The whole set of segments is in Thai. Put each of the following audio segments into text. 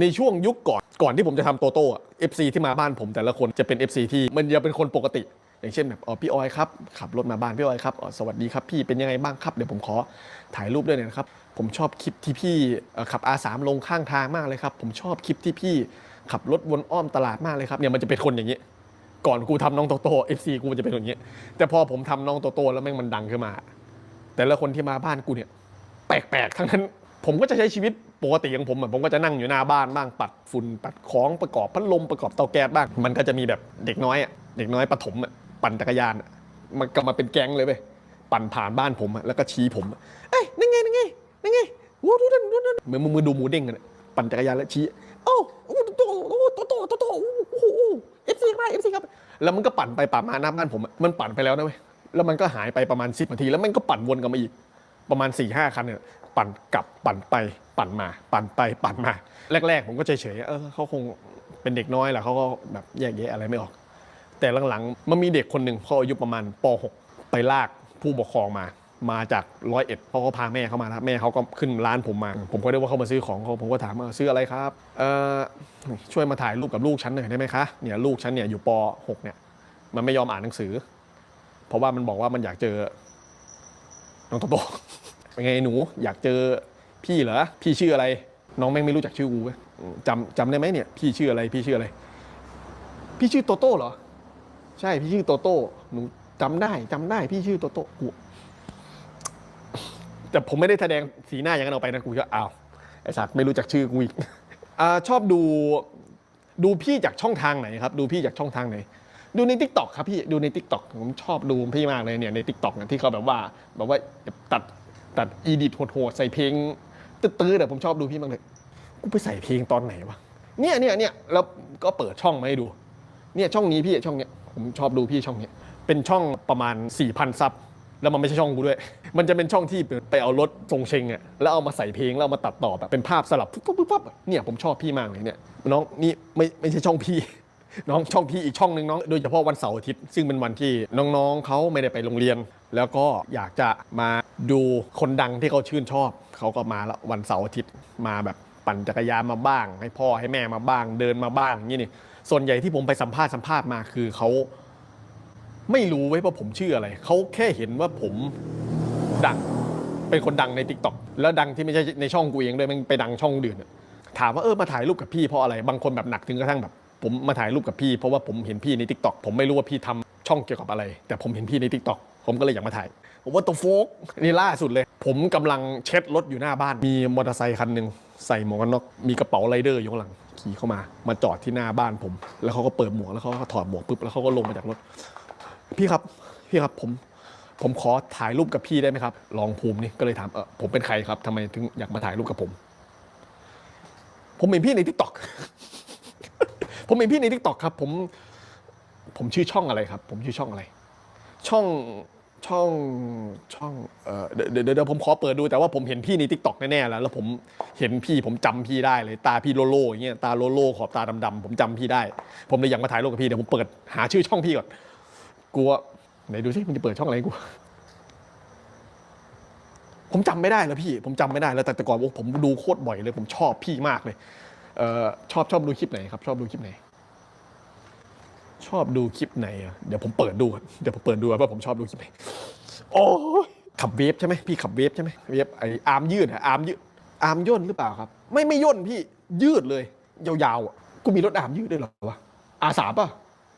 ในช่วงยุคก่อนก่อนที่ผมจะทำโตโต้เอะ FC ที่มาบ้านผมแต่ละคนจะเป็น FC ที่มันจะเป็นคนปกติ อย่างเช่นแบบอ๋อพี่ออยครับขับรถมาบ้านพี่ออยครับอ๋อสวัสดีครับพี่เป็นยังไงบ้างครับเดี๋ยวผมขอถ่ายรูปด้วยหน่อยนะครับผมชอบคลิปที่พี่เอ่อขับ R3 ลงข้างทางมากเลยครับผมชอบคลิปที่พี่ขับรถวนอ้อมตลาดมากเลยครับเนี่ยมันจะเป็นคนอย่างนี้ ก่อนกูทำน้องโตโต้ FC กูมันจะเป็นอย่างนี้ แต่พอผมทำน้องโตโต้แล้วแม่งมันดังขึ้นมา แต่ละคนที่มาบ้านกูเนี่ย แปลกๆ ทั้งนั้น ผมก็จะใช้ชีวิต ปกติของผมผมก็จะนั่งอยู่หน้าบ้านบ้างปัดฝุ่นปัดของประกอบพัดลมประกอบเตาแก๊สบ้าง มันก็จะมีแบบเด็กน้อยอะเด็กน้อยประถมอะปั่นจักรยานมันก็มาเป็นแก๊งเลยเว้ยปั่นผ่านบ้านผมแล้วก็ชี้ผมเอ้ยนั่นไงนั่นไงนั่นไงโอ้ดูนั่นดูนั่นเหมือนมือดูหมูเด้งกันปั่นจักรยานแล้วชี้โอ้โอ้โตโอ้โตโตโตโตโอ้โหเอฟซีมาเอฟซีครับแล้วมันก็ปั่นไปปั่นมาหน้าบ้านผมมันปั่นไปแล้วนะเว้ยแล้วมันก็หายไปประมาณ10นาที แล้วมันก็ปั่นวนกลับมาอีกประมาณ4ี่ห้าคันเนี่ยปั่นกลับปั่นไป ปั่นมา ปั่นไปปั่นมา แรก ๆ ผมก็เฉยๆเออเขาคงเป็นเด็กน้อยแหละเขาก็แบบแยกแยะอะไรไม่ออก แต่หลังๆมันมีเด็กคนหนึ่งเขาอายุประมาณป .6 ไปลากผู้ปกครองมา มาจากร้อยเอ็ดเพราะเขาพาแม่เขามาแล้วแม่เขาก็ขึ้นร้านผมมา ผมก็ได้ว่าเขามาซื้อของเขาผมก็ถามว่าซื้ออะไรครับเออช่วยมาถ่ายรูปกับลูกฉันหน่อยได้ไหมคะเนี่ยลูกฉันเนี่ยอยู่ป .6 เนี่ย มันไม่ยอมอ่านหนังสือ เพราะว่ามันบอกว่ามันอยากเจอน้องโตโตเป็นไงหนูอยากเจอ พี่เหรอพี่ชื่ออะไร น้องแม่งไม่รู้จักชื่อกูเว้ยจำจำได้ไหมเนี่ยพี่ชื่ออะไรพี่ชื่ออะไร พี่ชื่อโตโต้เหรอ ใช่พี่ชื่อโตโต้หนูจำได้จำได้พี่ชื่อโตโต้กูแต่ผมไม่ได้แสดงสีหน้าอย่างนั้นออกไปนะกูก็อ้าวไอ้สัตว์ไม่รู้จักชื่อกูอีกชอบดูดูพี่จากช่องทางไหนครับ ดูพี่จากช่องทางไหนดูใน t ิ k t o k ครับพี่ดูใน t ิ k t o k ผมชอบดูพี่มากเลยเนี่ยใน t ิ k t o k เนี่ยที่เขาแบบว่าแบบว่าตัดตัดอีดิทโหดๆใส่เพลง ตื้อๆแต่ผมชอบดูพี่มากเลย กูไปใส่เพลงตอนไหนวะ เนี่ยเนี่ยเนี่ยแล้วก็เปิดช่องมาให้ดู เนี่ยช่องนี้พี่ช่องเนี้ยผมชอบดูพี่ช่องเนี้ย เป็นช่องประมาณ4,000ซับ แล้วมันไม่ใช่ช่องกูด้วย มันจะเป็นช่องที่ไปเอารถทรงเชงอะแล้วเอามาใส่เพลงแล้วเอามาตัดต่อแบบเป็นภาพสลับปุ๊บปุ๊บปุ๊บปุ๊บเนี่ยผมชอบพี่มากเลยเนี่ยน้องนี่ไม่ไม่ใช่ช่องพี่ น้องช่องพี่อีกช่องหนึ่งน้องโดยเฉพาะวันเสาร์อาทิตย์ ซึ่งเป็นวันที่น้องๆเขาไม่ได้ไปโรงเรียน แล้วก็อยากจะมาดูคนดังที่เขาชื่นชอบ เขาก็มาละวันเสาร์อาทิตย์มาแบบปั่นจักรยานมาบ้าง ให้พ่อให้แม่มาบ้าง เดินมาบ้างอย่างนี้นี่ส่วนใหญ่ที่ผมไปสัมภาษณ์สัมภาษณ์มาคือเขาไม่รู้ไว้ว่าผมชื่ออะไร เขาแค่เห็นว่าผมดัง เป็นคนดังใน t ิ k t o k แล้วดังที่ไม่ใช่ในช่องกูเองด้วยมันไปดังช่องอื่นถามว่าเออมาถ่ายรูปกับพี่เพราะอะไร บางคนแบบหนักถึงกระทั่งแบบ ผมมาถ่ายรูปกับพี่ เพราะว่าผมเห็นพี่ใน t ิ k t o k ผมไม่รู้ว่าพี่ทำช่องเกี่ยวกับอะไร แต่ผมเห็นพี่ใน t ิ k t o k ผมก็เลยอยากมาถ่าย ผมว่าตัวโฟกนี่ล่าสุดเลย ผมกำลังเช็ดรถอยู่หน้าบ้าน มีมอเตอร์ไซคันหนึ่งใส่หมวกกันน็อกมีกระเป๋าไรเดอร์อยู่ข้างหลังขี่เข้ามา มาจอดที่หน้าบ้านผม แล้วเขาก็เปิดหมวกแล้วเขาก็ถอดหมวกปุ๊บแล้วเขาก็ลงมาจากรถ พี่ครับพี่ครับผมผมขอถ่ายรูปกับพี่ได้ไหมครับ ลองภูมินี่ก็เลยถามเออผมเป็นใครครับทำไมถึงอยากมาถ่ายรูปกับผม ผมเห็นพี่ในทิกตอก ผมเห็นพี่ในทิกตอกครับ ผมผมชื่อช่องอะไรครับ ผมชื่อช่องอะไร ช่องช่องช่องเออเดี๋ยวเดี๋ยวผมขอเปิดดูแต่ว่าผมเห็นพี่ในทิกตอกแน่ๆแล้วแล้วผมเห็นพี่ผมจำพี่ได้เลย ตาพี่โลโลอย่างเงี้ยตาโลโลขอบตาดำๆผมจำพี่ได้ ผมเลยอยากมาถ่ายรูปกับพี่เดี๋ยวผมเปิดหาชื่อช่องพี่ก่อนกลัวไหนดูสิมันจะเปิดช่องอะไรกูผมจำไม่ได้แล้วพี่ ผมจำไม่ได้แล้วแต่แต่ก่อนโอ้ผมดูโคตรบ่อยเลย ผมชอบพี่มากเลย ชอบชอบดูคลิปไหนครับ ชอบดูคลิปไหน ชอบดูคลิปไหนอะเดี๋ยวผมเปิดดูเดี๋ยวผมเปิดดูว่าผมชอบดูคลิปไหนโอ้ยขับเวฟใช่ไหมพี่ขับเวฟใช่ไหมเวฟไออาร์มยืดอะอาร์มยืดอาร์มย่นหรือเปล่าครับ ไม่ไม่ย่นพี่ยืดเลย ยาวๆอะกูมีรถอาร์มยืดด้วยหรอวะอาสามป่ะ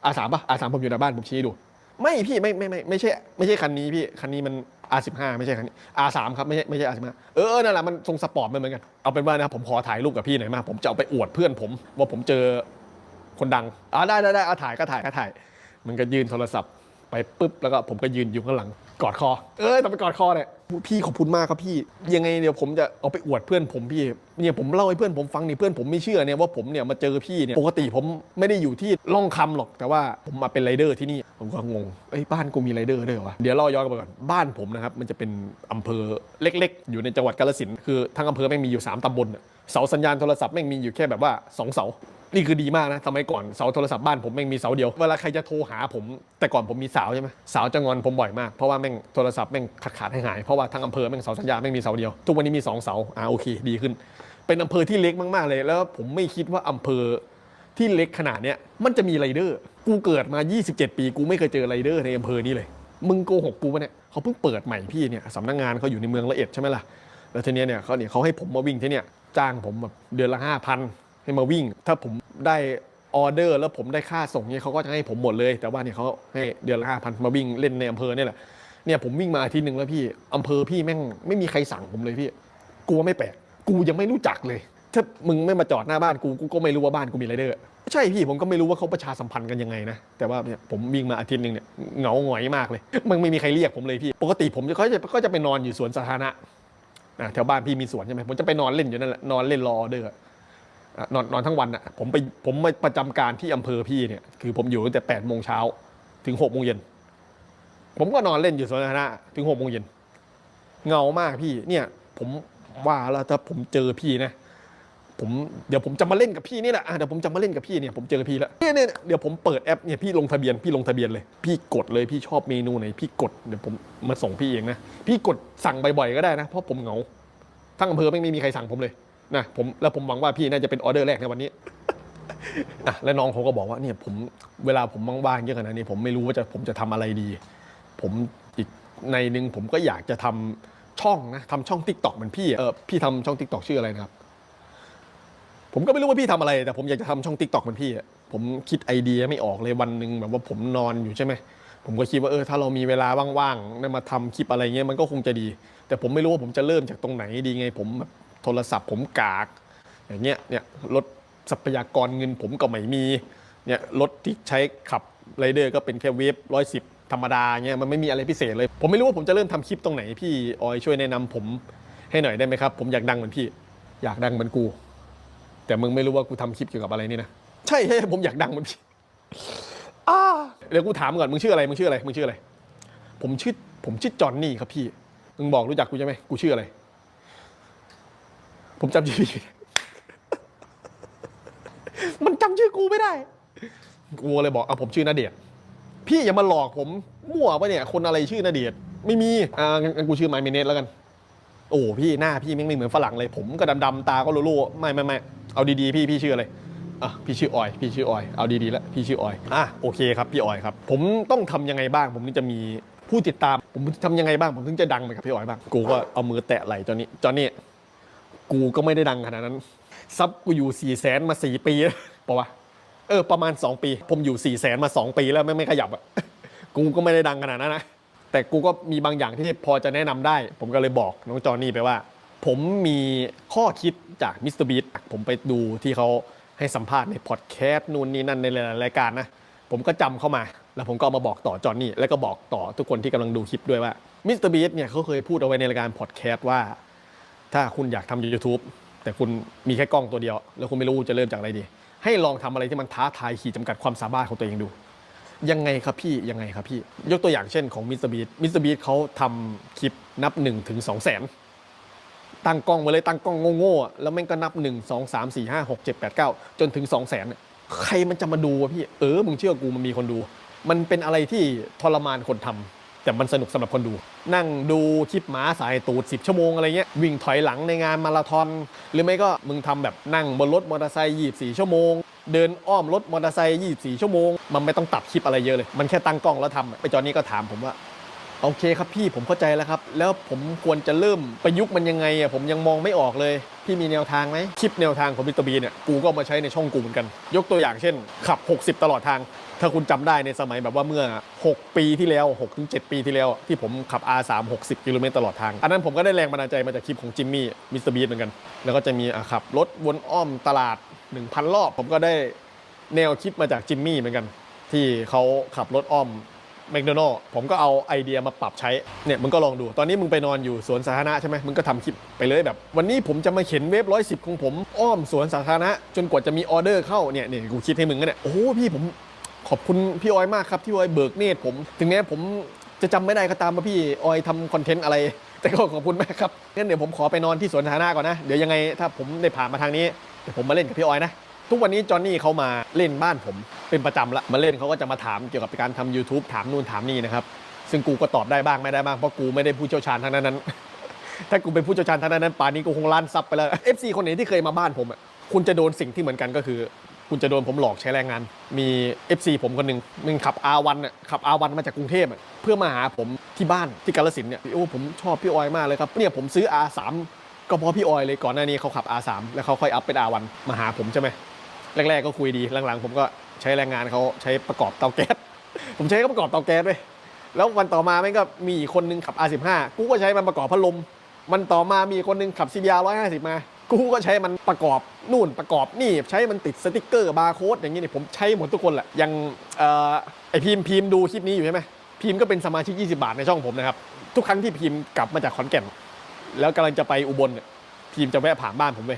อาสามป่ะอาสามผมอยู่ในบ้านผมชี้ให้ดู ไม่พี่ไม่ไม่ไม่ไม่ใช่ ไม่ใช่คันนี้พี่คันนี้มัน R15 ไม่ใช่คันนี้ R3 ครับไม่ใช่ไม่ใช่ R15 เออเออนั่นแหละมันทรงสปอร์ตมันเหมือนกัน เอาเป็นว่านะครับผมขอถ่ายรูปกับพี่หน่อยมา ผมจะเอาไปอวดเพื่อนผม ว่าผมเจอคนดังอ่าได้ได้ได้เอาถ่ายก็ถ่ายก็ถ่าย มันก็ยืนโทรศัพท์ไปปุ๊บแล้วก็ผมก็ยืนอยู่ข้างหลังกอดคอ เออทำไมกอดคอเนี่ยพี่ขอบคุณมากครับพี่ ยังไงเดี๋ยวผมจะเอาไปอวดเพื่อนผมพี่เนี่ยผมเล่าให้เพื่อนผมฟังนี่เพื่อนผมไม่เชื่อเนี่ยว่าผมเนี่ยมาเจอพี่เนี่ยปกติผมไม่ได้อยู่ที่ล่องคำหรอกแต่ว่าผมมาเป็นไรเดอร์ที่นี่ผมก็งงเอ้ยบ้านกูมีไรเดอร์ด้วยเหรอวะเดี๋ยวเล่าย้อนกลับไปก่อนบ้านผมนะครับมันจะเป็นอำเภอเล็ก ๆ อยู่ในจังหวัดกาฬสินธุ์คือทั้งอำเภอแม่งมีอยู่สามตำบลน่ะเสาสัญญาณโทรศัพท์แม่งมีอยู่แค่แบบว่าสองเสานี่คือดีมากนะสมัยก่อนเสาโทรศัพท์บ้านผมแม่งมีเสาเดียว เวลาใครจะโทรหาผม แต่ก่อนผมมีสาวใช่ไหมสาวจะงอนผมบ่อยมากเพราะว่าแม่งโทรศัพท์แม่งขาดขาดหายหายๆเพราะว่าทั้งอำเภอแม่งเสาสัญญาแม่งมีเสาเดียว ทุกวันนี้มีสองเสาอ่าโอเค ดีขึ้น เป็นอำเภอที่เล็กมากๆเลย แล้วผมไม่คิดว่าอำเภอที่เล็กขนาดเนี้ยมันจะมีไรเดอร์ กูเกิดมา 27 ปี กูไม่เคยเจอไรเดอร์ในอำเภอนี้เลย มึงโกหกกูปะเนี่ยเขาเพิ่งเปิดใหม่พี่เนี่ยสำนักงานเขาอยู่ในเมืองละเอียดใช่ไหมล่ะแล้วทีเนี้ยเนี่ยเขาเนี่ยเขาให้ผมมาวิ่งที่เนี่ยจ้างผมแบบเดือนละห้าพันให้มาวิ่ง ถ้าผมได้ออเดอร์ แล้วผมได้ค่าส่งเนี่ยเขาก็จะให้ผมหมดเลย แต่ว่าเนี่ยเขาให้เดือนละห้าพันมาวิ่งเล่นในอำเภอเนี่ยแหละ เนี่ยผมวิ่งมาอาทิตย์หนึ่งแล้วพี่อำเภอพี่แม่งไม่มีใครสั่งผมเลยพี่กลัวไม่แปลกกูยังไม่รู้จักเลย ถ้ามึงไม่มาจอดหน้าบ้านกูกูก็ไม่รู้ว่าบ้านกูมีไรเดอร์ใช่พี่ผมก็ไม่รู้ว่าเขาประชาสัมพันธ์กันยังไงนะแต่ว่าเนี่ยผมวิ่งมาอาทิตย์หนึ่งเนี่ยเหงาหงอยมากเลยมันไม่มีใครเรียกผมเลยพี่ ปกติผมจะก็จะก็จะไปนอนอยู่สวนสาธารณะอะแถวบ้านพี่มีสวนใช่ไหมผมจะไปนอนเล่นอยู่นั่นแหละนอนเล่นรอเดอร์อะนอนนอนทั้งวันอะผมไปผมมาประจำการที่อำเภอพี่เนี่ยคือผมอยู่ตั้งแต่แปดโมงเช้าถึงหกโมงเย็น ผมก็นอนเล่นอยู่สวนสาธารณะถึงหกโมงเย็นเงามากพี่เนี่ย ผมว่าแล้วถ้าผมเจอพี่นะผมเดี๋ยวผมจะมาเล่นกับพี่นี่แหละเดี๋ยวผมจะมาเล่นกับพี่เนี่ยผมเจอพี่แล้วเนี่ยเนี่ยเดี๋ยวผมเปิดแอปเนี่ยพี่ลงทะเบียนพี่ลงทะเบียนเลย พี่กดเลยพี่ชอบเมนูไหนพี่กดเดี๋ยวผมมาส่งพี่เองนะพี่กดสั่งบ่อยๆก็ได้นะเพราะผมเหงาทั้งอำเภอไม่มีใครสั่งผมเลยนะผมแล้วผมหวังว่าพี่น่าจะเป็นออเดอร์แรกในวันนี้อะแล้วน้องเขาก็บอกว่าเนี่ยผมเวลาผมว่างๆเยอะขนาดนี้ผมไม่รู้ว่าจะผมจะทำอะไรดี ผมอีกในหนึ่งผมก็อยากจะทำช่องนะทำช่องทิกตอกเหมือนพี่อะเออพี่ทำช่องทิกตอกชื่ออะไรนะครับ ผมก็ไม่รู้ว่าพี่ทำอะไร แต่ผมอยากจะทำช่องทิกตอกเหมือนพี่อะผมคิดไอเดียไม่ออกเลยวันหนึ่งแบบว่าผมนอนอยู่ใช่ไหมผมก็คิดว่าเออถ้าเรามีเวลาว่างๆได้มาทำคลิปอะไรเงี้ยมันก็คงจะดี แต่ผมไม่รู้ว่าผมจะเริ่มจากตรงไหนดีไง ผมแบบโทรศัพท์ผมกาก อย่างเงี้ยเนี่ยรถทรัพยากรเงินผมก็ไม่มีเนี่ยรถที่ใช้ขับไรเดอร์ก็เป็นแค่เวฟร้อยสิบ ธรรมดาเงี้ยมันไม่มีอะไรพิเศษเลย ผมไม่รู้ว่าผมจะเริ่มทำคลิปตรงไหนพี่ออยช่วยแนะนำผมให้หน่อยได้ไหมครับ ผมอยากดังเหมือนพี่ อยากดังเหมือนกู แต่มึงไม่รู้ว่ากูทำคลิปเกี่ยวกับอะไรนี่นะใช่ใช่ผมอยากดังเหมือนพี่เดี๋ยวกูถามก่อนมึงชื่ออะไรมึงชื่ออะไรมึงชื่ออะไร ผมชื่อผมชื่อจอนนี่ครับพี่มึงบอกรู้จักกูใช่ไหมกูชื่ออะไร ผมจำชื่อพี่มันจำชื่อกูไม่ได้กูเลยบอกอะผมชื่อนาเดีย พี่อย่ามาหลอกผมมั่วปะเนี่ย คนอะไรชื่อนาเดียดไม่มีอ่างั้นงั้นกูชื่อไมเมเนสแล้วกัน โอ้พี่หน้าพี่แม่งไม่เหมือนฝรั่งเลย ผมก็ดำๆตาก็โล่ๆไม่ไม่ไม่เอาดีๆพี่พี่ชื่ออะไรอะพี่ชื่อออยพี่ชื่อออยเอาดีๆแล้วพี่ชื่อออยอะโอเคครับพี่ออยครับ ผมต้องทำยังไงบ้าง ผมถึงจะมีผู้ติดตาม ผมทำยังไงบ้าง ผมถึงจะดังไปกับพี่ออยบ้างกูก็เอามือแตะไหล่จอนนี้จอนนี่กูก็ไม่ได้ดังขนาดนั้นซับกูอยู่4ี่แสนมาสี่ปีแล้วปะวะ เออประมาณ 2 ปี ผมอยู่4ี่แสนมา 2 ปีแล้วไม่ไม่ขยับอะกูก็ไม่ได้ดังขนาดนั้นนะ แต่กูก็มีบางอย่างที่พอจะแนะนำได้ ผมก็เลยบอกน้องจอนี่ไปว่า ผมมีข้อคิดจากมิสเตอร์บีผมไปดูที่เขาให้สัมภาษณ์ในพอดแคสต์นู่นนี่นั่นในหลายรายการนะ ผมก็จำเข้ามา แล้วผมก็มาบอกต่อจอนี่แล้วก็บอกต่อทุกคนที่กำลังดูคลิปด้วยว่ามิสเตอร์บีเนี่ยเขาเคยพูดเอาไว้ในรายการพอดแคสต์ว่า ถ้าคุณอยากทำ YouTube แต่คุณมีแค่กล้องตัวเดียว แล้วคุณไม่รู้จะเริ่มจากอะไรดี ให้ลองทำอะไรที่มันท้าทายขีดจำกัดความสามารถของตัวเองดู ยังไงครับพี่ยังไงครับพี่ ยกตัวอย่างเช่นของมิสเตอร์บีมิสเตอร์บีเขาทำคลิปนับ1ถึง2แสนตั้งกล้องมาเลยตั้งกล้องโง่ๆแล้วแม่งก็นับ 1 2 3 4 5 6 7 8 9 จนถึง 2 0 0แสนใครมันจะมาดูวะพี่ เออ มึงเชื่อกูมันมีคนดู มันเป็นอะไรที่ทรมานคนทำ แต่มันสนุกสำหรับคนดู นั่งดูคลิปหมาสายตูด 10 ชั่วโมงอะไรเงี้ยวิ่งถอยหลังในงานมาราธอน หรือไม่ก็มึงทำแบบนั่งบนรถมอเตอร์ไซค์24 ชั่วโมง เดินอ้อมรถมอเตอร์ไซค์24 ชั่วโมง มันไม่ต้องตัดคลิปอะไรเยอะเลย มันแค่ตั้งกล้องแล้วทำไปจอนี่ก็ถามผมว่าโอเคครับพี่ผมเข้าใจแล้วครับ แล้วผมควรจะเริ่มประยุกต์มันยังไงอะผมยังมองไม่ออกเลย พี่มีแนวทางไหมคลิปแนวทางของมิสเตอร์บีเนี่ยกูก็มาใช้ในช่องกูเหมือนกัน ยกตัวอย่างเช่น ขับ 60 ตลอดทาง ถ้าคุณจำได้ในสมัยแบบว่าเมื่อ 6 ปีที่แล้ว6ถึง7ปีที่แล้วที่ผมขับ R3 60 กิโลเมตรตลอดทาง อันนั้นผมก็ได้แรงบันดาลใจมาจากคลิปของจิมมี่มิสเตอร์บีเหมือนกัน แล้วก็จะมีขับรถวนอ้อมตลาด 1,000 รอบ ผมก็ได้แนวคิดมาจากจิมมี่เหมือนกัน ที่เขาขับรถอ้อมแมคโดนัลผมก็เอาไอเดียมาปรับใช้เนี่ยมึงก็ลองดู ตอนนี้มึงไปนอนอยู่สวนสาธารณะใช่ไหมมึงก็ทำคลิปไปเลยแบบ วันนี้ผมจะมาเข็นเวฟร้อยสิบของผมอ้อมสวนสาธารณะจนกว่าจะมีออเดอร์เข้าเนี่ยเนี่ยกูคิดให้มึงก็เนี่ยโอ้พี่ผม ขอบคุณพี่ออยมากครับที่ออยเบิกเนตรผม ถึงแม้ผมจะจำไม่ได้ก็ตามว่าพี่ออยทำคอนเทนต์อะไร แต่ก็ขอบคุณมากครับงั้นเดี๋ยวผมขอไปนอนที่สวนสาธารณะก่อนนะ เดี๋ยวยังไงถ้าผมได้ผ่านมาทางนี้เดี๋ยวผมมาเล่นกับพี่ออยนะทุกวันนี้จอหนนี่เขามาเล่นบ้านผมเป็นประจำละมาเล่นเขาก็จะมาถามเกี่ยวกับการทำ YouTube ถามนู่นถามนี่นะครับซึ่งกูก็ตอบได้บ้างไม่ได้บ้างเพราะกูไม่ได้ผู้เชี่ยวชาญทางนั้นนั้นถ้ากูเป็นผู้เชี่ยวชาญทางด้นนั้นป่านนี้กูคงล้านซับไปแล้ว FC คนไหนที่เคยมาบ้านผมอะคุณจะโดนสิ่งที่เหมือนกันก็คือ คุณจะโดนผมหลอกใช้แรงงาน มี FC ผมคนหนึ่งมึงขับ R1 อะขับ R1 มาจากกรุงเทพอะเพื่อมาหาผมที่บ้านที่กาลสินธุ์เนี่ยโอ้ผมชอบพี่ออยมากเลยครับเนี่ยผมซื้อ R3 ก็เพราะพี่ออยเลยก่อนหน้านี้เขาขับ R3 แล้วเขาค่อยอัพเป็น R1 มาหาผมใช่ไหมแรก ๆ ก็คุยดีหลังๆ ผมก็ใช้แรงงานเขาใช้ประกอบเตาแก๊ส ผมใช้เขาประกอบเตาแก๊สด้วยแล้ววันต่อมาแม่งก็มีอีกคนนึงขับ R15 กูก็ใช้มันประกอบพัดลม มันต่อมามีคนหนึงขับ CBR 150 มา กูก็ใช้มันประกอบนู่นประกอบนี่ใช้มันติดสติกเกอร์บาร์โค้ดอย่างนี้เนี่ยผมใช้หมดทุกคนแหละยังออไอพิมพ์พิมพ์ดูคลิปนี้อยู่ใช่ไหมพิมพ์ก็เป็นสมาชิก 20 บาทในช่องผมนะครับทุกครั้งที่พิมพ์กลับมาจากขอนแก่น แล้วกำลังจะไปอุบลพิมพ์จะแวะผ่านบ้านผมไป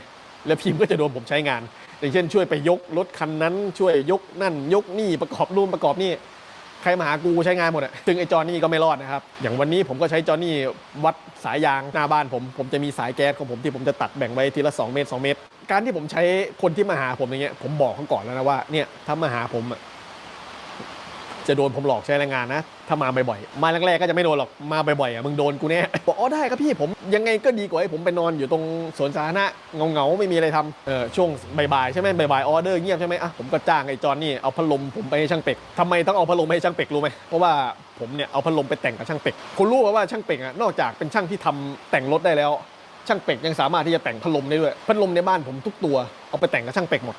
แล้วพิมพ์ก็จะโดนผมใช้งาน อย่างเช่นช่วยไปยกรถคันนั้นช่วยยกนั่นยกนี่ประกอบนู่นประกอบนี่ ใครมาหากูใช้งานหมดอะซึ่งไอ้จอนี่ก็ไม่รอดนะครับ อย่างวันนี้ผมก็ใช้จอนี่วัดสายยางหน้าบ้านผม ผมจะมีสายแก๊สของผมที่ผมจะตัดแบ่งไว้ทีละ 2 เมตร 2 เมตร การที่ผมใช้คนที่มาหาผมอย่างเงี้ย ผมบอกเขาก่อนแล้วนะว่า เนี่ยถ้ามาหาผมอะ จะโดนผมหลอกใช้แรงงานนะ ถ้ามาบ่อยๆ มาแรกๆก็จะไม่โดนหรอก มาบ่อยๆอะมึงโดนกูแน่ บอกอ๋อได้ครับพี่ผมยังไงก็ดีกว่าให้ผมไปนอนอยู่ตรงสวนสาธารณะเงาๆไม่มีอะไรทำเออช่วงบ่ายๆใช่ไหมบ่ายๆออเดอร์เงียบใช่ไหมอะผมก็จ้างไอ้จอนนี่เอาพัดลมผมไปให้ช่างเป็กทำไมต้องเอาพัดลมไปให้ช่างเป็กรู้ไหมเพราะว่าผมเนี่ยเอาพัดลมไปแต่งกับช่างเป็กคุณรู้ไหมว่าช่างเป็กอะนอกจากเป็นช่างที่ทำแต่งรถได้แล้ว ช่างเป็กยังสามารถที่จะแต่งพัดลมได้ด้วย พัดลมในบ้านผมทุกตัวเอาไปแต่งกับช่างเป็กหมด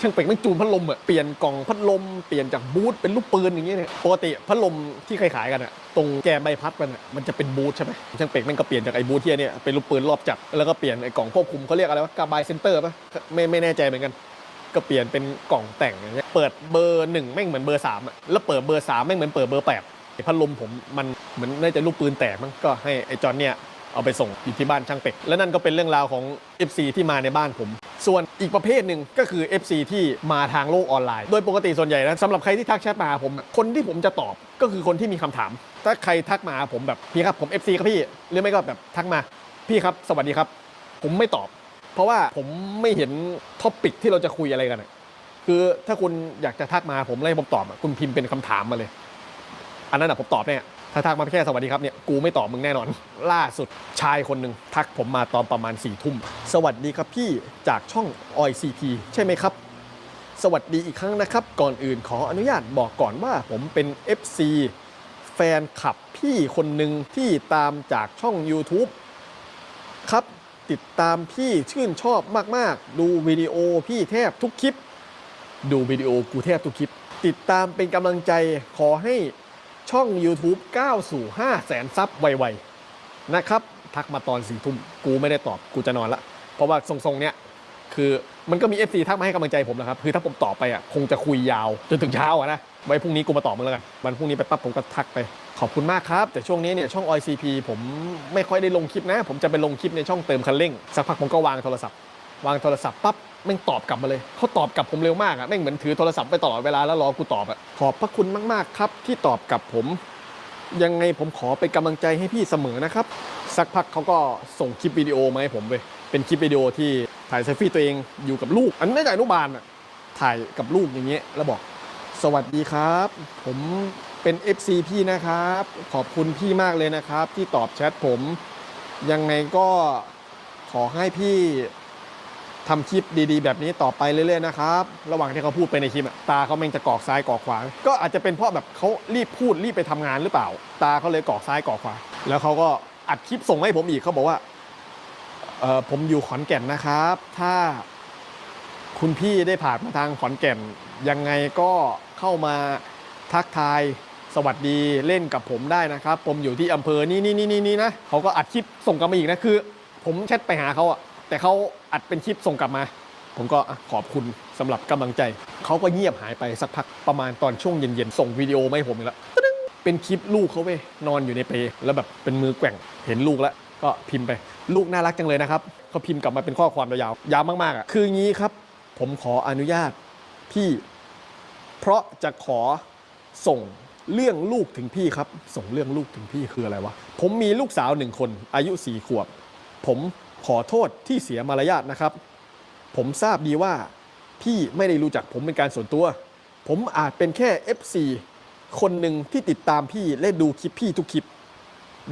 ช่างเป็กไม่งจูนพัดลมอะเปลี่ยนกล่องพัดลมเปลี่ยนจากบูทเป็นลูกปืนอย่างเงี้ยเนี่ยปกติพัดลมที่ขายๆกันอะตรงแกนใบพัดมันอะมันจะเป็นบูทใช่ไหมช่างเป็กแม่งก็เปลี่ยนจากไอ้บูทที่เนี่ยเป็นลูกปืนรอบจับแล้วก็เปลี่ยนไอ้กล่องควบคุมเขาเรียกอะไรวะกาบายเซนเตอร์ปะไม่ไม่แน่ใจเหมือนกันก็เปลี่ยนเป็นกล่องแต่งอย่างเงี้ยเปิดเบอร์หนึ่งแม่งเหมือนเบอร์สามอะแล้วเปิดเบอร์สามแม่งเหมือนเปิดเบอร์แปดพัดลมผมมันเหมือนน่าจะลูกปืนแตกมั้งก็ให้ไอ้จอนเนี่ย เอาไปส่งอยู่ที่บ้านช่างเป็ก และนั่นก็เป็นเรื่องราวของ FC ที่มาในบ้านผม ส่วนอีกประเภทหนึ่งก็คือ FC ที่มาทางโลกออนไลน์ โดยปกติส่วนใหญ่นะสำหรับใครที่ทักแชทมาผม คนที่ผมจะตอบก็คือคนที่มีคำถาม ถ้าใครทักมาผมแบบพี่ครับผม FC ครับพี่หรือไม่ก็แบบทักมาพี่ครับสวัสดีครับ ผมไม่ตอบ เพราะว่าผมไม่เห็นท็อปิกที่เราจะคุยอะไรกันคือถ้าคุณอยากจะทักมาผมแล้วให้ผมตอบคุณพิมพ์เป็นคำถามมาเลย อันนั้นอะผมตอบแน่ ถ้าทักมาแค่สวัสดีครับเนี่ยกูไม่ตอบมึงแน่นอน ล่าสุดชายคนหนึ่งทักผมมาตอนประมาณ4ี่ทุ่ม สวัสดีครับพี่จากช่อง o i CP ใช่ไหมครับ สวัสดีอีกครั้งนะครับ ก่อนอื่นขออนุญาตบอกก่อนว่าผมเป็น FC แฟนคลับพี่คนหนึ่งที่ตามจากช่อง YouTube ครับติดตามพี่ชื่นชอบมากๆ ดูวิดีโอพี่แทบทุกคลิป ดูวิดีโอกูแทบทุกคลิป ติดตามเป็นกำลังใจขอให้ ช่อง YouTube ก้าวสู่ 5 แสนซับไวๆ นะครับ ทักมาตอนสี่ทุ่มกูไม่ได้ตอบกูจะนอนละ เพราะว่าทรงๆเนี้ยคือมันก็มี FC ทักมาให้กำลังใจผมนะครับ คือถ้าผมตอบไปอะคงจะคุยยาว จนถึงเช้าอะนะ ไว้พรุ่งนี้กูมาตอบมึงแล้วกันวันพรุ่งนี้ไปปั๊บผมก็ทักไป ขอบคุณมากครับ แต่ช่วงนี้เนี่ยช่อง OICP ผมไม่ค่อยได้ลงคลิปนะ ผมจะไปลงคลิปในช่องเติมคันเร่ง สักพักผมก็วางโทรศัพท์ วางโทรศัพท์ปั๊บแม่งตอบกลับมาเลยเขาตอบกลับผมเร็วมากอะแม่งเหมือนถือโทรศัพท์ไปตลอดเวลาแล้วรอกูตอบอะขอบพระคุณมากๆครับ ที่ตอบกลับผม ยังไงผมขอเป็นกำลังใจให้พี่เสมอนะครับ สักพักเขาก็ส่งคลิปวิดีโอมาให้ผมเว้ยเป็นคลิปวิดีโอที่ถ่ายเซลฟี่ตัวเองอยู่กับลูก อันนี้น่าจะอนุบาลอะถ่ายกับลูกอย่างเงี้ยแล้วบอก สวัสดีครับ ผมเป็น FC พี่นะครับ ขอบคุณพี่มากเลยนะครับ ที่ตอบแชทผม ยังไงก็ขอให้พี่ ทำคลิปดีๆ แบบนี้ต่อไปเรื่อยๆนะครับระหว่างที่เขาพูดไปในคลิปตาเขาแม่งจะกอกซ้ายกอกขวาก็อาจจะเป็นเพราะแบบเขารีบพูดรีบไปทำงานหรือเปล่า ตาเขาเลยกอกซ้ายกอกขวาแล้วเขาก็อัดคลิปส่งให้ผมอีกเขาบอกว่าเออผมอยู่ขอนแก่นนะครับ ถ้าคุณพี่ได้ผ่านมาทางขอนแก่น ยังไงก็เข้ามาทักทายสวัสดีเล่นกับผมได้นะครับ ผมอยู่ที่อำเภอนี่นี่นี่นี่นี่นะเขาก็อัดคลิปส่งกลับมาอีกนะคือ ผมแชทไปหาเขาอะ แต่เขาอัดเป็นคลิปส่งกลับมา ผมก็ขอบคุณสำหรับกำลังใจ เขาก็เงียบหายไปสักพักประมาณตอนช่วงเย็นๆ ส่งวิดีโอมาให้ผมอีกแล้วเป็นคลิปลูกเขาเว้ยนอนอยู่ในเปลแล้วแบบเป็นมือแกว่งเห็นลูกแล้วก็พิมพ์ไป ลูกน่ารักจังเลยนะครับเขาพิมพ์กลับมาเป็นข้อความยาวๆยาวมากๆอะคืองี้ครับ ผมขออนุญาตพี่ เพราะจะขอส่งเรื่องลูกถึงพี่ครับ ส่งเรื่องลูกถึงพี่คืออะไรวะผมมีลูกสาวหนึ่งคน อายุสี่ขวบ ผม ขอโทษที่เสียมารยาทนะครับ ผมทราบดีว่าพี่ไม่ได้รู้จักผมเป็นการส่วนตัว ผมอาจเป็นแค่ FC คนหนึ่งที่ติดตามพี่และดูคลิปพี่ทุกคลิป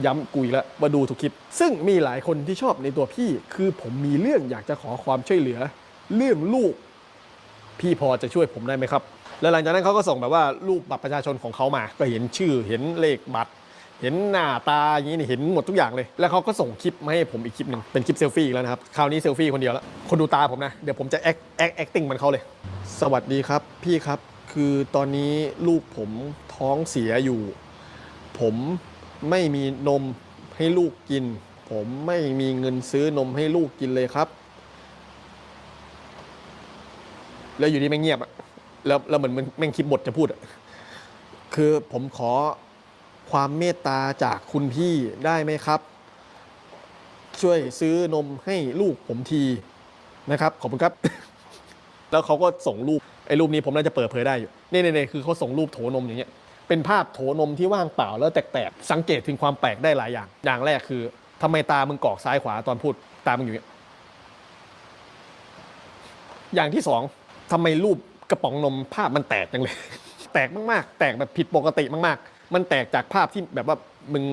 ย้ำกุยล้วว่าดูทุกคลิป ซึ่งมีหลายคนที่ชอบในตัวพี่ คือผมมีเรื่องอยากจะขอความช่วยเหลือ เรื่องลูก พี่พอจะช่วยผมได้ไหมครับ แล้วหลังจากนั้นเขาก็ส่งแบบว่ารูปบัตรประชาชนของเขามา ก็เห็นชื่อเห็นเลขบัตร เห็นหน้าตาอย่างนี้นี่เห็นหมดทุกอย่างเลย แล้วเขาก็ส่งคลิปมาให้ผมอีกคลิปหนึ่งเป็นคลิปเซลฟี่อีกแล้วนะครับคราวนี้เซลฟี่คนเดียวแล้วคนดูตาผมนะเดี๋ยวผมจะแอคแอคแอคติ้งมันเขาเลย สวัสดีครับพี่ครับคือตอนนี้ลูกผมท้องเสียอยู่ ผมไม่มีนมให้ลูกกิน ผมไม่มีเงินซื้อนมให้ลูกกินเลยครับ แล้วอยู่ดีแม่งเงียบอะแล้วแล้วเหมือนมันแม่งคิดบทจะพูดอะคือผมขอ ความเมตตาจากคุณพี่ได้ไหมครับ ช่วยซื้อนมให้ลูกผมทีนะครับ ขอบคุณครับ แล้วเขาก็ส่งรูปไอ้รูปนี้ผมน่าจะเปิดเผยได้อยู่นี่นี่คือเขาส่งรูปโถนมอย่างเงี้ยเป็นภาพโถนมที่ว่างเปล่าแล้วแตกๆสังเกตถึงความแปลกได้หลายอย่าง อย่างแรกคือทำไมตามึงกอกซ้ายขวาตอนพูดตามึงอยู่อย่างเงี้ยอย่างที่สองทำไมรูปกระป๋องนมภาพมันแตกจังเลย แตกมากๆ แตกแบบผิดปกติมากๆ มันแตกจากภาพที่แบบว่ามึง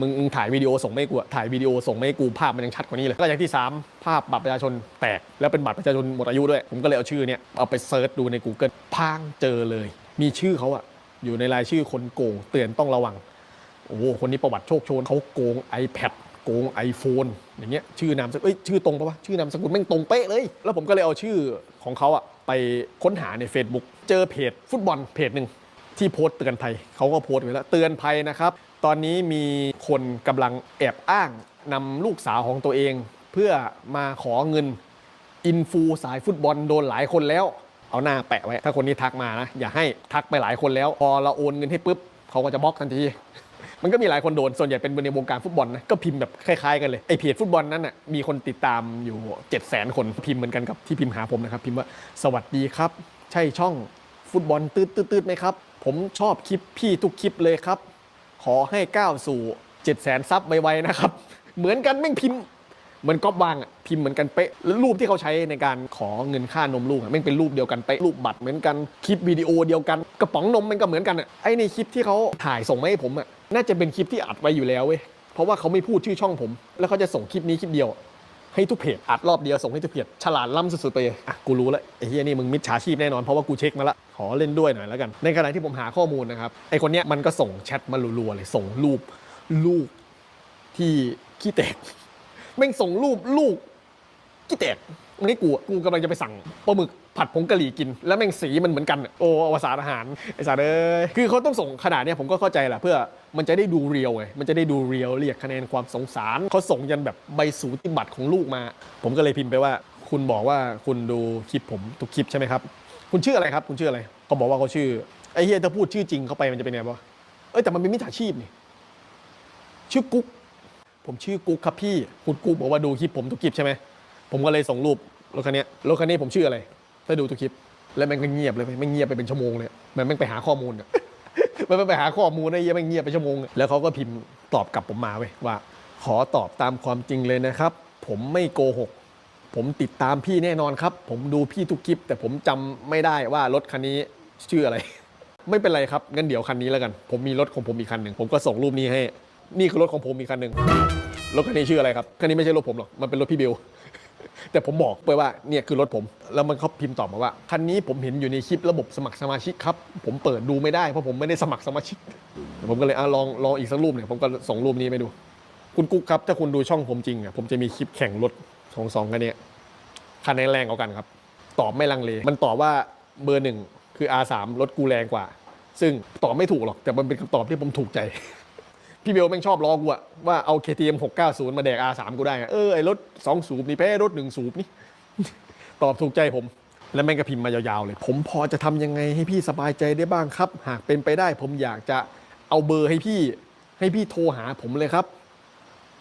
มึงถ่ายวิดีโอส่งไม่กูถ่ายวิดีโอส่งไม่กูภาพมันยังชัดกว่านี้เลยก็อย่างที่สามภาพบัตรประชาชนแตก แล้วเป็นบัตรประชาชนหมดอายุด้วย ผมก็เลยเอาชื่อเนี่ยเอาไปเซิร์ชดูใน Google พางเจอเลย มีชื่อเขาอะอยู่ในรายชื่อคนโกงเตือนต้องระวังโอ้โหคนนี้ประวัติโชคโชนเขาโกง iPad โกง iPhone อย่างเงี้ยชื่อนามสกุลเอ้ยชื่อตรงปะวะชื่อนามสกุลแม่งตรงเป๊ะเลย แล้วผมก็เลยเอาชื่อของเขาอะไปค้นหาใน Facebook เจอเพจฟุตบอลเพจหนึ่ง ที่โพสต์เตือนภัยเขาก็โพสต์ไว้แล้วเตือนภัยนะครับ ตอนนี้มีคนกำลังแอบอ้างนำลูกสาวของตัวเอง เพื่อมาขอเงินอินฟูสายฟุตบอลโดนหลายคนแล้ว เอาหน้าแปะไว้ ถ้าคนนี้ทักมานะ อย่าให้ทักไปหลายคนแล้ว พอเราโอนเงินให้ปุ๊บเขาก็จะบล็อกทันที มันก็มีหลายคนโดน ส่วนใหญ่เป็นในวงการฟุตบอลนะ ก็พิมพ์แบบคล้ายๆกันเลย ไอเพจฟุตบอลนั้นน่ะ มีคนติดตามอยู่ 7 0 0 0 0 0 คน พิมพ์เหมือนกันกับที่พิมพ์หาผมนะครับ พิมพ์ว่า สวัสดีครับ ใช่ช่อง ฟุตบอลตืดตืดไหมครับ ผมชอบคลิปพี่ทุกคลิปเลยครับ ขอให้ก้าวสู่7 0 0 0 0 0ซับไวๆนะครับ เหมือนกันแม่งพิมพ์เหมือนก๊อปวางอะพิมพ์เหมือนกันเป๊ะแล้วรูปที่เขาใช้ในการขอเงินค่านมลูกอะแม่งเป็นรูปเดียวกันเป๊ะรูปบัตรเหมือนกันคลิปวิดีโอเดียวกันกระป๋องนมมันก็เหมือนกันอะไอในคลิปที่เขาถ่ายส่งมาให้ผมอะน่าจะเป็นคลิปที่อัดไว้อยู่แล้วเว้ยเพราะว่าเขาไม่พูดชื่อช่องผม แล้วเขาจะส่งคลิปนี้คลิปเดียว ให้ทุกเพจอัดรอบเดียวส่งให้ทุกเพจฉลาดล้ำสุดๆไปเลยอะกูรู้แล้วไอ้เฮียนี่มึงมิจฉาชีพแน่นอนเพราะว่ากูเช็คมาละขอเล่นด้วยหน่อยแล้วกัน ในขณะที่ผมหาข้อมูลนะครับไอคนเนี้ยมันก็ส่งแชทมารัวๆเลยส่งรูปลูกที่ขี้แตกแม่งส่งรูปลูกขี้แตกมั นให้กูกูกำลังจะไปสั่งปลาหมึกผัดผงกะหรี่กิน แล้วแม่งสีมันเหมือนกัน โอ้อวสานอาหารไอ้สารเอ้ยคือเขาต้องส่งขนาดเนี้ยผมก็เข้าใจแหละเพื่อมันจะได้ดูเรียวไงมันจะได้ดูเรียวเรียกคะแนนความสงสารเขาส่งยันแบบใบสูติบัตรของลูกมา ผมก็เลยพิมพ์ไปว่า คุณบอกว่าคุณดูคลิปผมทุกคลิปใช่ไหมครับ คุณชื่ออะไรครับคุณชื่ออะไรเขาบอกว่าเขาชื่อไอ้เฮียถ้าพูดชื่อจริงเข้าไปมันจะเป็นไงวะเอ้ยแต่มันเป็นมิจฉาชีพนี่ชื่อกุ๊กผมชื่อกุ๊กครับพี่ คุณกุ๊กบอกว่าดูคลิปผมทุกคลิปใช่ไหมผมก็เลยส่งรูป รถคันนี้รถคันนี้ผมชื่ออะไรถ้าดูทุกคลิป แล้วมันก็เงียบเลยไม่เงียบไปเป็นชั่วโมงเลยมันไม่ไปหาข้อมูลมันไม่ไปหาข้อมูลไอ้เหี้ยมันเงียบไปชั่วโมงแล้วเขาก็พิมพ์ตอบกลับผมมาเว้ยว่า ขอตอบตามความจริงเลยนะครับ ผมไม่โกหกผมติดตามพี่แน่นอนครับ ผมดูพี่ทุกคลิป แต่ผมจำไม่ได้ว่ารถคันนี้ชื่ออะไร ไม่เป็นไรครับงั้นเดี๋ยวคันนี้แล้วกัน ผมมีรถของผมอีกคันหนึ่งผมก็ส่งรูปนี้ให้ นี่คือรถของผมอีกคันหนึ่งรถคันนี้ชื่ออะไรครับคันนี้ไม่ใช่รถผมหรอกมันเป็นรถพี่เบล แต่ผมบอกไปว่าเนี่ยคือรถผม แล้วมันเขาพิมพ์ตอบมาว่า คันนี้ผมเห็นอยู่ในคลิประบบสมัครสมาชิกครับ ผมเปิดดูไม่ได้เพราะผมไม่ได้สมัครสมาชิก ผมก็เลยอะลองลองอีกสักรูปเนี่ยผมก็ส่งรูปนี้ไปดู คุณกุ๊กครับ ถ้าคุณดูช่องผมจริงอะผมจะมีคลิปแข่งรถของสองคันเนี้ยคันไหนแรงกว่ากันครับ ตอบไม่ลังเล มันตอบว่าเบอร์หนึ่งคือ R3 รถกูแรงกว่า ซึ่งตอบไม่ถูกหรอกแต่มันเป็นคำตอบที่ผมถูกใจ พี่เบลแม่งชอบล้อกูอะว่าเอา KTM 690 มาแดก R3 กูได้อะเออไอรถ 2 สูบนี่แพ้รถ 1 สูบนี่ ตอบถูกใจผม แล้วแม่งก็พิมพ์มายาวๆเลย ผมพอจะทำยังไงให้พี่สบายใจได้บ้างครับ หากเป็นไปได้ผมอยากจะเอาเบอร์ให้พี่ ให้พี่โทรหาผมเลยครับ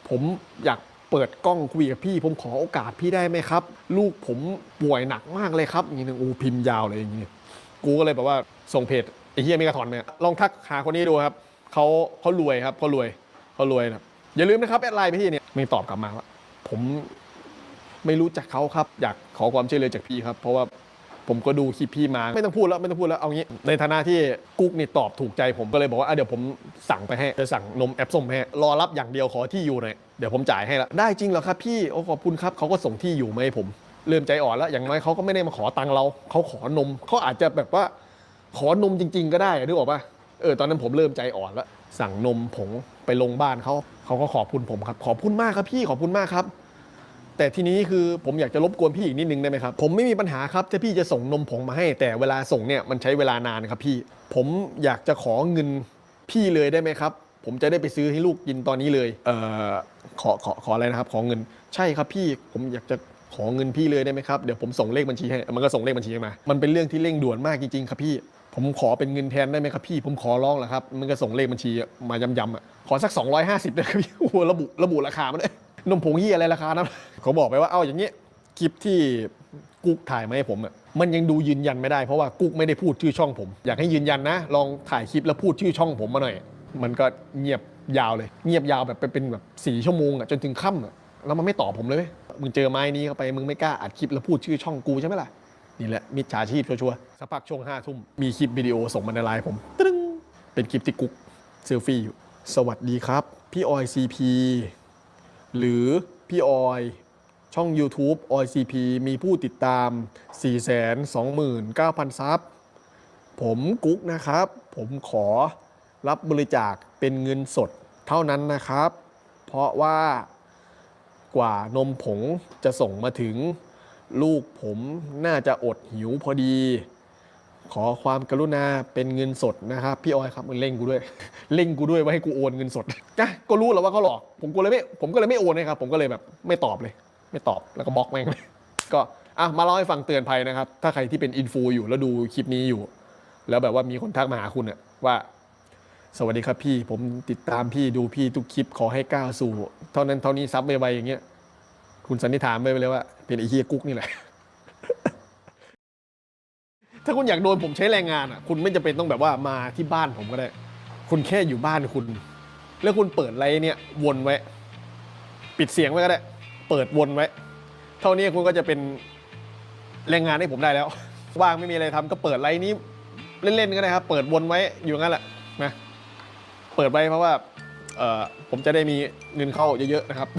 ผมอยากเปิดกล้องคุยกับพี่ ผมขอโอกาสพี่ได้ไหมครับ ลูกผมป่วยหนักมากเลยครับอย่างนี้นึงอ้พิมพ์ยาวเลยอย่างนี้กูก็เลยแบบว่าส่งเพจไอ้เฮียไม่กระถอนเนี่ยลองทักหาคนนี้ดูครับ เขาเขารวยครับเขารวยเขารวยนะอย่าลืมนะครับแอดไลน์ไปที่เนี่ยไม่ตอบกลับมาว่าผมไม่รู้จักเขาครับ อยากขอความช่วยเหลือจากพี่ครับ เพราะว่าผมก็ดูคลิปพี่มาไม่ต้องพูดแล้วไม่ต้องพูดแล้วเอางี้ ในฐานะที่กุ๊กนี่ตอบถูกใจผมก็เลยบอกว่าเดี๋ยวผมสั่งไปให้จะสั่งนมแอปส้มให้รอรับอย่างเดียวขอที่อยู่หน่อยเดี๋ยวผมจ่ายให้ละได้จริงเหรอครับพี่โอ้ขอบคุณครับเขาก็ส่งที่อยู่มาให้ผม เริ่มใจอ่อนแล้วอย่างน้อยเขาก็ไม่ได้มาขอตังค์เราเขาขอนมเขาอาจจะแบบว่าขอนมจริง ๆ ก็ได้นึกออกปะ เออตอนนั้นผมเริ่มใจอ่อนแล้ว สั่งนมผงไปลงบ้านเขาเขาก็ขอบคุณผมครับ ขอบคุณมากครับพี่ขอบคุณมากครับ แต่ทีนี้คือผมอยากจะรบกวนพี่อีกนิดนึงได้ไหมครับ ผมไม่มีปัญหาครับถ้าพี่จะส่งนมผงมาให้ แต่เวลาส่งเนี่ยมันใช้เวลานานครับพี่ ผมอยากจะขอเงินพี่เลยได้ไหมครับ ผมจะได้ไปซื้อให้ลูกกินตอนนี้เลยเอ่อขอขอขออะไรนะครับ ขอเงินใช่ครับพี่ผมอยากจะขอเงินพี่เลยได้ไหมครับเดี๋ยวผมส่งเลขบัญชีให้มันก็ส่งเลขบัญชีมา มันเป็นเรื่องที่เร่งด่วนมากจริงๆครับพี่ ผมขอเป็นเงินแทนได้ไหมครับพี่ ผมขอร้องแหละครับ มันก็ส่งเลขบัญชีมายำๆอะ ขอสัก 250เลยครับพี่โอ้โหระบุระบุราคามาเลยนมผงยี่อะไรราคานะเขาบอกไปว่าเอาอย่างเงี้คลิปที่กุ๊กถ่ายมาให้ผมอะมันยังดูยืนยันไม่ได้เพราะว่ากุ๊กไม่ได้พูดชื่อช่องผม อยากให้ยืนยันนะ ลองถ่ายคลิปแล้วพูดชื่อช่องผมมาหน่อย มันก็เงียบยาวเลย เงียบยาวแบบไปเป็นแบบสี่ชั่วโมงอะจนถึงค่ำอะแล้วมันไม่ตอบผมเลยมึงเจอไม้นี้เข้าไปมึงไม่กล้าอัดคลิปแล้วพูดชื่อช่องกูใช่ไหมล่ะ นี่แหละมิจฉาชีพชัวร์สักพักช่วงห้าทุ่มมีคลิปวิดีโอส่งมาในไลน์ผมตึ้งเป็นคลิปที่กุ๊กเซลฟี่อยู่ สวัสดีครับ พี่ออยซีพีหรือพี่ออยช่อง YouTube OICP มีผู้ติดตาม 429,000 ซับ ผมกุ๊กนะครับ ผมขอรับบริจาคเป็นเงินสดเท่านั้นนะครับ เพราะว่ากว่านมผงจะส่งมาถึง ลูกผมน่าจะอดหิวพอดี ขอความกรุณาเป็นเงินสดนะครับ พี่ออยครับมันเร่งกูด้วยเร่งกูด้วยว่าให้กูโอนเงินสดนะก็รู้แล้วว่าเขาหลอก ผมก็เลยไม่ผมก็เลยไม่โอนนะครับผมก็เลยแบบไม่ตอบเลย ไม่ตอบแล้วก็บล็อกแม่งเลยก็อะมาเล่าให้ฟังเตือนภัยนะครับ ถ้าใครที่เป็นอินฟูอยู่แล้วดูคลิปนี้อยู่ แล้วแบบว่ามีคนทักมาหาคุณอะว่า สวัสดีครับพี่ ผมติดตามพี่ดูพี่ทุกคลิปขอให้ก้าวสู่ เท่านั้นเท่านี้ซับไวๆอย่างเงี้ย คุณสันนิษฐานไปเลยว่า เป็นไอ้เฮียกุ๊กนี่แหละ ถ้าคุณอยากโดนผมใช้แรงงานอะ คุณไม่จำเป็นต้องแบบว่ามาที่บ้านผมก็ได้ คุณแค่อยู่บ้านคุณ แล้วคุณเปิดไลน์เนี่ย วนไว้ ปิดเสียงไว้ก็ได้ เปิดวนไว้ เท่านี้คุณก็จะเป็นแรงงานให้ผมได้แล้ว ว่างไม่มีอะไรทำก็เปิดไลน์นี้เล่นๆก็ได้ครับ เปิดวนไว้อยู่งั้นแหละนะ เปิดไว้เพราะว่าผมจะได้มีเงินเข้าเยอะๆนะครับ